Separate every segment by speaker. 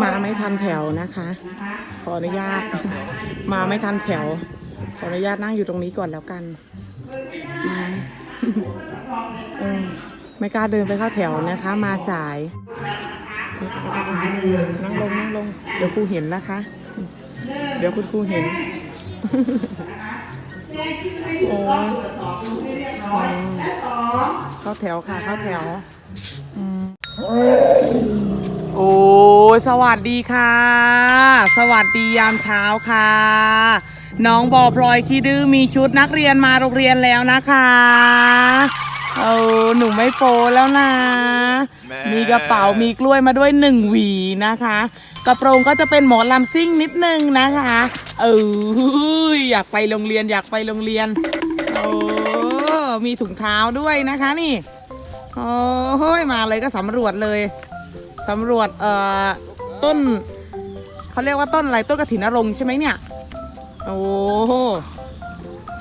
Speaker 1: มาไม่ทันแถวนะคะ ขออนุญาต มาไม่ทันแถว ขออนุญาตนั่งอยู่ตรงนี้ก่อนแล้วกันไม่กล้าเดินไปเข้าแถวนะคะ มาสาย นั่งลงนั่งลง เดี๋ยวครูเห็นนะคะ เดี๋ยวคุณครูเห็นโอ้ยเข้าแถวค่ะ เข้าแถว โอ้ ยสวัสดีค่ะ สวัสดียามเช้าค่ะ น้องบอพลอยคีดื้อมีชุดนักเรียนมาโรงเรียนแล้วนะคะเออหนูไม่โปแล้วนะ
Speaker 2: แม่
Speaker 1: มีกระเป๋ามีกล้วยมาด้วยหนึ่งหวีนะคะ กระโปรงก็จะเป็นหมอลำซิ่งนิดนึงนะคะเอออยากไปโรงเรียนอยากไปโรงเรียนโอ้มีถุงเท้าด้วยนะคะนี่โอ้ยมาเลยก็สำรวจเลยสำรวจเอ่อ ต้นเขาเรียกว่าต้นอะไรต้นกระถินนรงใช่ไหมเนี่ย โอ้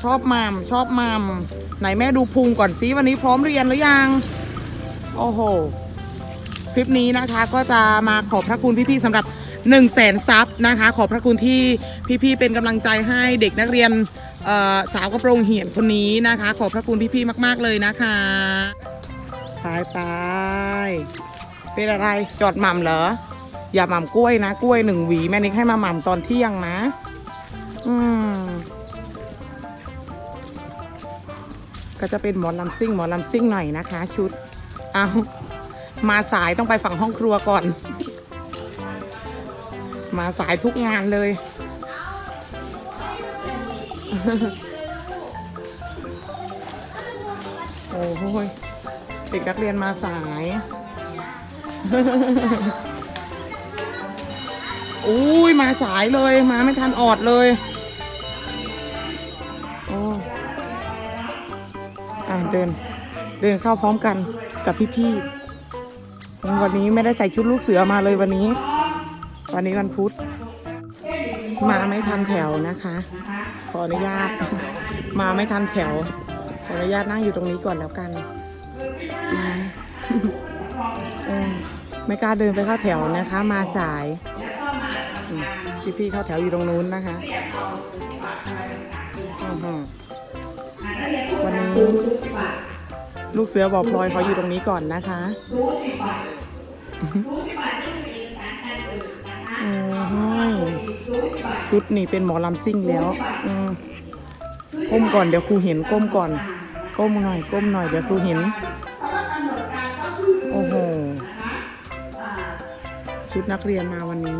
Speaker 1: ชอบมามชอบมามไหนแม่ดูพุงก่อนซิวันนี้พร้อมเรียนหรือยัง โอ้โห คลิปนี้นะคะก็จะมาขอบพระคุณพี่ๆสำหรับ1นึ่งแสนซับนะคะ ขอบพระคุณที่พี่ๆเป็นกำลังใจให้เด็กนักเรียนสาวกระโปรงเหียนคนนี้นะคะ ขอบพระคุณพี่ๆมาก ๆเลยนะคะไปไปเป็นอะไรจอดหม่ำเหรอ อย่าหม่ำกล้วยนะกล้วยหนึ่งหวีแม่นิกให้มาหม่ำตอนเที่ยงนะ อืมก็จะเป็นหมอลำซิ่งหมอลำซิ่งหน่อยนะคะ ชุด เอามาสายต้องไปฝั่งห้องครัวก่อน มาสายทุกงานเลย โอ้โหเด็กนักเรียนมาสาย อุ้ยมาสายเลยมาไม่ทันออดเลยโอ้อะเดิน เดินเข้าพร้อมกันกับพี่ๆวันนี้ไม่ได้ใส่ชุดลูกเสือมาเลยวันนี้ วันนี้วันพุธมาไม่ทันแถวนะคะ ขออนุญาต มาไม่ทันแถว ขออนุญาตนั่งอยู่ตรงนี้ก่อนแล้วกันไม่กล้าเดินไปเข้าแถวนะคะ มาสาย พี่ๆเข้าแถวอยู่ตรงนู้นนะคะวันนี้ลูกเสือบอกพลอยเขาอยู่ตรงนี้ก่อนนะคะชุดนี่เป็นหมอลำซิ่งแล้วอืมก้มก่อนเดี๋ยวครูเห็นก้มก่อน ก้มหน่อย ก้มหน่อยเดี๋ยวครูเห็น โอ้โหชุดนักเรียนมาวันนี้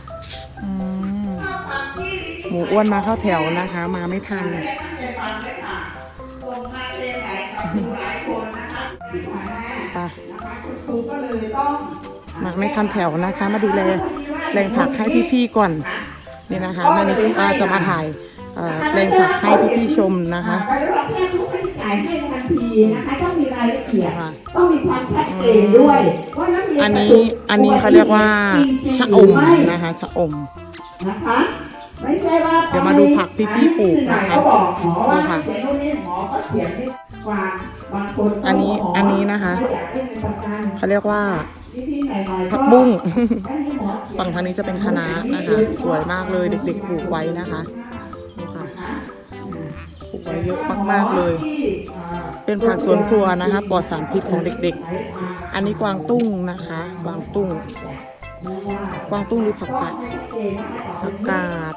Speaker 1: หมูอ้วนมาเข้าแถวนะคะ มาไม่ทันไปมาไม่ทันแถวนะคะ มาดูแลแรงผักให้พี่ๆก่อนนี่นะคะแม่นิกอาจะมาถ่ายเอ่อแรงผักให้พี่ๆชมนะคะ
Speaker 3: ไปรับแจ้งทุกค่าใช้จ่ายให้ทันทีนะคะต้องมีรายละเอียด
Speaker 1: ค่ะ
Speaker 3: ต้องมีความชัดเจนด้วยว่านักเรียน
Speaker 1: อันนี้อันนี้เขาเรียกว่าชะอมนะคะชะอม
Speaker 3: นะคะไม่ใช่ว่า
Speaker 1: เดี๋ยวมาดูผักที่พี่ปลูกนะคะ
Speaker 3: ก็บอกหมอว่า
Speaker 1: ดูค่ะ
Speaker 3: เขียนนู่นนี่หมอก็เขียนให้กวางบางคน
Speaker 1: อันนี้อันนี้นะคะ
Speaker 3: อยากได้เงินประกัน
Speaker 1: เขาเรียกว่า
Speaker 3: วิธีใหม่ๆ
Speaker 1: ผักบุ้ง
Speaker 3: ให้หมอเขียน
Speaker 1: ฝั่งทางนี้จะเป็นคะน้านะคะ สวยมากเลยเด็กๆปลูกไว้นะคะนี่ค่ะอืมปลูกไว้เยอะมากๆเลย เป็นผักสวนครัวนะคะปลอดสารพิษของเด็กๆ อันนี้กวางตุ้งนะคะกวางตุ้ง กวางตุ้งหรือผักกาดผักกาด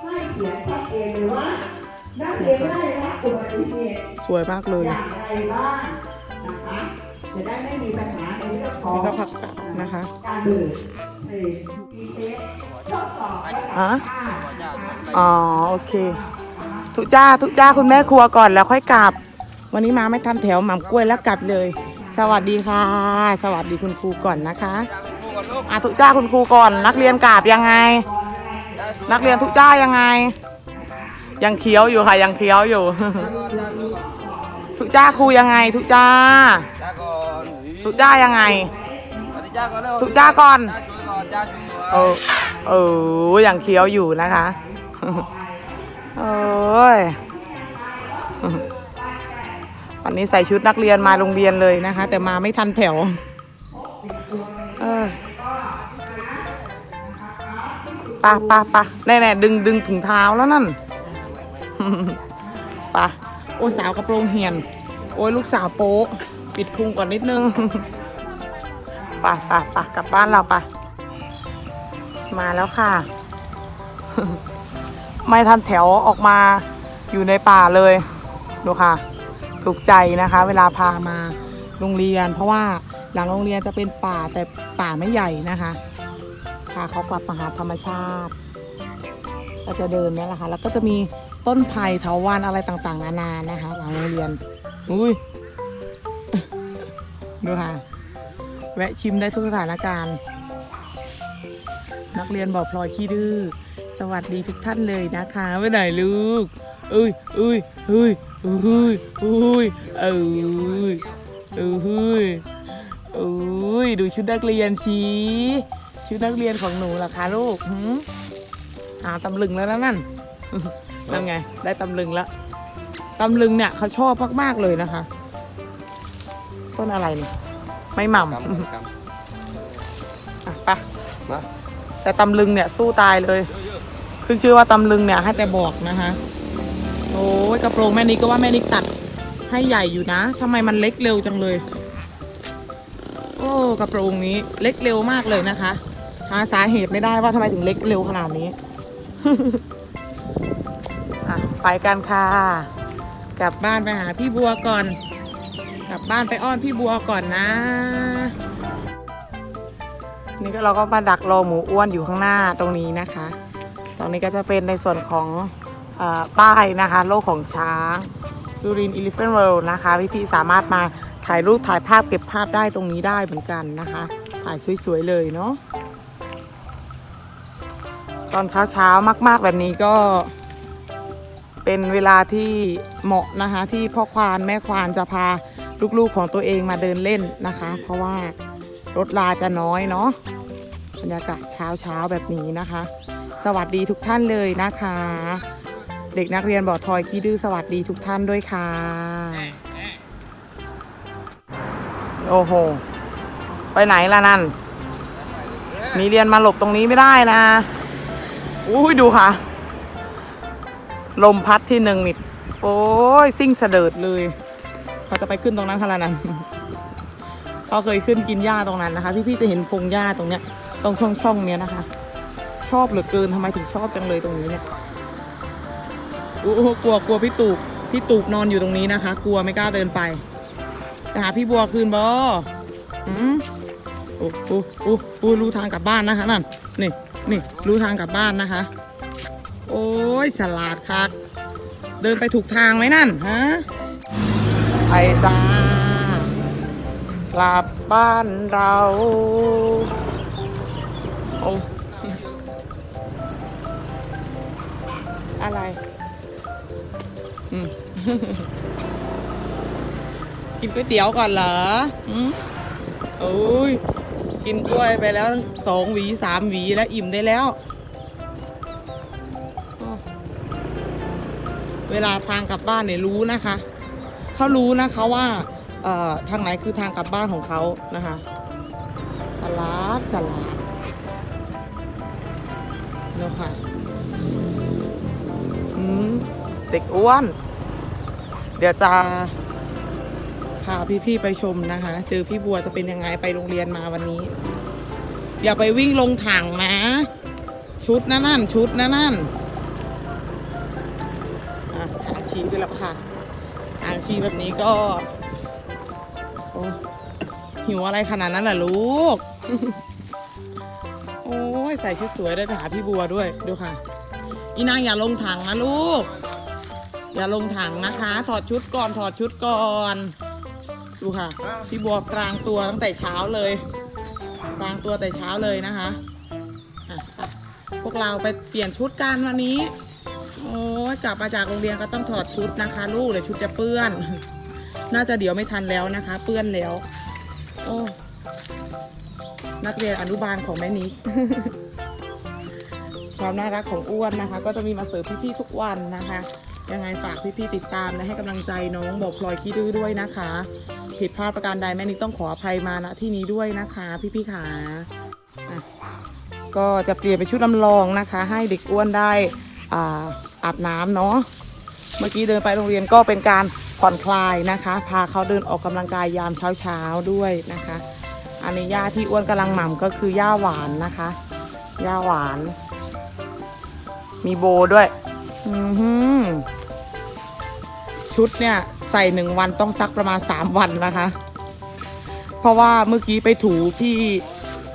Speaker 1: สวยมากเลย
Speaker 3: นะคะจะได้ไม่มีปัญหาในเรื่องของ
Speaker 1: นี่ก็ผักกาดนะคะ
Speaker 3: การเดินเอ่อมีเทสทดสอบระดับ
Speaker 1: ฮะ
Speaker 3: ห้า
Speaker 1: อ๋อ โอเค ทุจ้าทุจ้าคุณแม่ครัวก่อนแล้วค่อยกลับ วันนี้มาไม่ทันแถวหม่ำกล้วยแล้วกลับเลย สวัสดีค่ะ สวัสดีคุณครูก่อนนะคะ
Speaker 2: ก่อนลูก
Speaker 1: อะทุกจ้าคุณครูก่อน นักเรียนกราบยังไง นักเรียนทุกจ้ายังไง ยังเคี้ยวอยู่ค่ะยังเคี้ยวอยู่ ทุกจ้าครูยังไง ทุกจ้า
Speaker 2: จ้าก่อน
Speaker 1: ทุกจ้ายังไง
Speaker 2: สวัสดีจ้าก่อนเร็ว
Speaker 1: ทุกจ้าก่อน
Speaker 2: จ้าช่วยก่อนจ้าช่วย
Speaker 1: เออเออยังเคี้ยวอยู่นะคะ โอ้ย วันนี้ใส่ชุดนักเรียนมาโรงเรียนเลยนะคะ แต่มาไม่ทันแถว เออปะปะปะแน่ๆดึงดึงถุงเท้าแล้วนั่นปะโอ้สาวกระโปรงเหียน โอ้ยลูกสาวโป๊ะ ปิดพุงก่อนนิดนึงปะปะปะกลับบ้านเราปะมาแล้วค่ะ ไม่ทันแถวออกมาอยู่ในป่าเลย ดูค่ะ ถูกใจนะคะ เวลาพามาโรงเรียน เพราะว่าหลังโรงเรียนจะเป็นป่าแต่ป่าไม่ใหญ่นะคะพาเขากลับมาหาธรรมชาติก็จะเดินนี่แหละค่ะแล้วก็จะมีต้นไผ่เถาวัลย์อะไรต่างๆ นานานะคะ หลังโรงเรียนอุ้ยดูค่ะ แวะชิมได้ทุกสถานการณ์ นักเรียนบอกพลอยขี้ดื้อสวัสดีทุกท่านเลยนะคะไปไหนลูก อุ้ยอุ้ยอุ้ยอุ้ยอุ้ยเอ้ยเอ้ยเอ้ยดูชุดนักเรียนชีชุดนักเรียนของหนูล่ะคะลูกหืมหาตำลึงแล้วนะนั่นนั่นไง ได้ตำลึงแล้วตำลึงเนี่ยเขาชอบมากๆเลยนะคะ ต้นอะไรเนี่ยไม่หม่ำ
Speaker 2: กำก
Speaker 1: อะไปะำ
Speaker 2: มา
Speaker 1: แต่ตำลึงเนี่ยสู้ตายเลย ขึ้นชื่อว่าตำลึงเนี่ยให้แต่บอกนะคะ โอ้ยกระโปรงแม่นิกก็ว่าแม่นิกตัดให้ใหญ่อยู่นะทำไมมันเล็กเร็วจังเลย โอ้กระโปรงนี้เล็กเร็วมากเลยนะคะ หาสาเหตุไม่ได้ว่าทำไมถึงเล็กเร็วขนาดนี้อะไปกันค่ะ กลับบ้านไปหาพี่บัวก่อน กลับบ้านไปอ้อนพี่บัวก่อนนะ นี่ก็เราก็มาดักรอหมูอ้วนอยู่ข้างหน้าตรงนี้นะคะ ตรงนี้ก็จะเป็นในส่วนของ ป้ายนะคะ โลกของช้างซูรินอิลิเฟนเวิลด์นะคะพี่ๆสามารถมาถ่ายรูปถ่ายภาพเก็บภาพได้ตรงนี้ได้เหมือนกันนะคะ ถ่ายสวยๆเลยเนาะตอนเช้าๆมาก ๆแบบนี้ก็เป็นเวลาที่เหมาะนะคะ ที่พ่อควานแม่ควานจะพาลูกๆของตัวเองมาเดินเล่นนะคะ เพราะว่ารถลาจะน้อยเนาะบรรยากาศเช้าเช้าๆแบบนี้นะคะ สวัสดีทุกท่านเลยนะคะ เด็กนักเรียนบอทอยขี้ดื้อสวัสดีทุกท่านด้วยค่ะ โอ้โห ไปไหนล่ะนั่น มีเรียนมาหลบตรงนี้ไม่ได้นะ อุ้ยดูค่ะ ลมพัดที่หนึ่งนิดโอ้ยซิ่งเสดิดเลย เขาจะไปขึ้นตรงนั้นค่ะละนั้นเขาเคยขึ้นกินหญ้าตรงนั้นนะคะ พี่ๆจะเห็นพงหญ้าตรงเนี้ย ตรงช่องช่องๆเนี้ยนะคะ ชอบเหลือเกินทำไมถึงชอบจังเลยตรงนี้เนี่ย อ้โหกลัวกลัวพี่ตูบพี่ตูบนอนอยู่ตรงนี้นะคะ กลัวไม่กล้าเดินไปจะหาพี่บัวคืนบออืมโอ้โอ้โอ้โอ้รู้ทางกลับบ้านนะคะนั่นนี่นี่รู้ทางกลับบ้านนะคะ โอ้ยฉลาดคักเดินไปถูกทางไหมนั่นฮะไปจ้ากลับบ้านเราโอ้อะไร อืม กินก๋วยเตี๋ยวก่อนเหรออืมโอ้ย กินกล้วยไปแล้วสองหวีสามหวีแล้วอิ่มได้แล้ว เวลาทางกลับบ้านเนี่ยรู้นะคะ เขารู้นะคะว่า เอ่อ ทางไหนคือทางกลับบ้านของเขานะคะ สลัดสลัดเนาะค่ะ อืม เด็กอ้วน เดี๋ยวจะพาพี่ๆไปชมนะคะ เจอพี่บัวจะเป็นยังไงไปโรงเรียนมาวันนี้ อย่าไปวิ่งลงถังนะ ชุดนะนั่นชุดนะนั่นอะทางชี้ไปแล้วค่ะทางชี้แบบนี้ก็โอ้หิวอะไรขนาดนั้นล่ะลูก โอ้ยใส่ชุดสวยได้ไปหาพี่บัวด้วย ดูค่ะ อีนางอย่าลงถังนะลูก อย่าลงถังนะคะ ถอดชุดก่อนถอดชุดก่อน ดูค่ะ พี่บัวกลางตัวตั้งแต่เช้าเลยกลางตัวแต่เช้าเลยนะคะอะพวกเราไปเปลี่ยนชุดกันวันนี้ โอ้กลับมาจากโรงเรียนก็ต้องถอดชุดนะคะ ลูกเดี๋ยวชุดจะเปื้อน น่าจะเดี๋ยวไม่ทันแล้วนะคะ เปื้อนแล้ว โอ้นักเรียนอนุบาลของแม่นิกความน่ารักของอ้วนนะคะ ก็จะมีมาเสิร์ฟพี่ๆทุกวันนะคะ ยังไงฝากพี่ๆติดตามและให้กำลังใจน้องบอกพลอยขี้ดื้อด้วยนะคะผิดพลาดประการใดแม่นิกต้องขออภัยมาณที่นี้ด้วยนะคะ พี่ๆขาก็จะเปลี่ยนเป็นชุดลำลองนะคะ ให้เด็กอ้วนได้อาอาบน้ำเนาะเมื่อกี้เดินไปโรงเรียนก็เป็นการผ่อนคลายนะคะ พาเขาเดินออกกำลังกายยามเช้าๆด้วยนะคะ อันนี้หญ้าที่อ้วนกำลังหม่ำก็คือหญ้าหวานนะคะหญ้าหวาน มีโบด้วย อือหือชุดเนี่ย ใส่หนึ่งวันต้องซักประมาณสามวันนะคะ เพราะว่าเมื่อกี้ไปถูพี่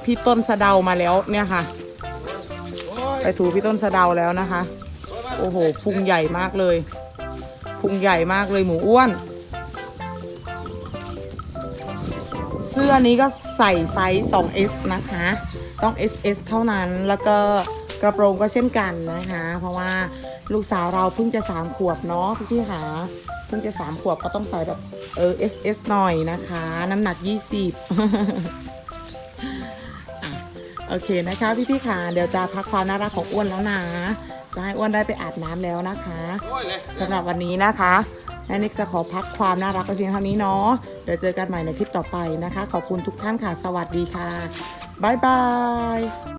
Speaker 1: พี่ต้นสะเดามาแล้วเนี่ยค่ะ ไปถูพี่ต้นสะเดาแล้วนะคะ โอ้โหพุงใหญ่มากเลยพุงใหญ่มากเลยหมูอ้วน เสื้อนี้ก็ใส่ไซส์ 2S นะคะ ต้อง SS เท่านั้นแล้วก็กระโปรงก็เช่นกันนะคะ เพราะว่า ลูกสาวเราเพิ่งจะสามขวบเนาะพี่ๆค่ะเพิ่งจะสามขวบก็ต้องใส่แบบเออ SS หน่อยนะคะ น้ำหนัก20อะโอเคนะคะพี่ๆค่ะเดี๋ยวจะพักความน่ารักของอ้วนแล้วนะจะให้อ้วนได้ไปอาบน้ำแล้วนะคะสำหรับวันนี้นะคะแม่นิกจะขอพักความน่ารักไปเพียงเท่านี้เนาะเดี๋ยวเจอกันใหม่ในคลิปต่อไปนะคะ ขอบคุณทุกท่านค่ะ สวัสดีค่ะบ๊ายบาย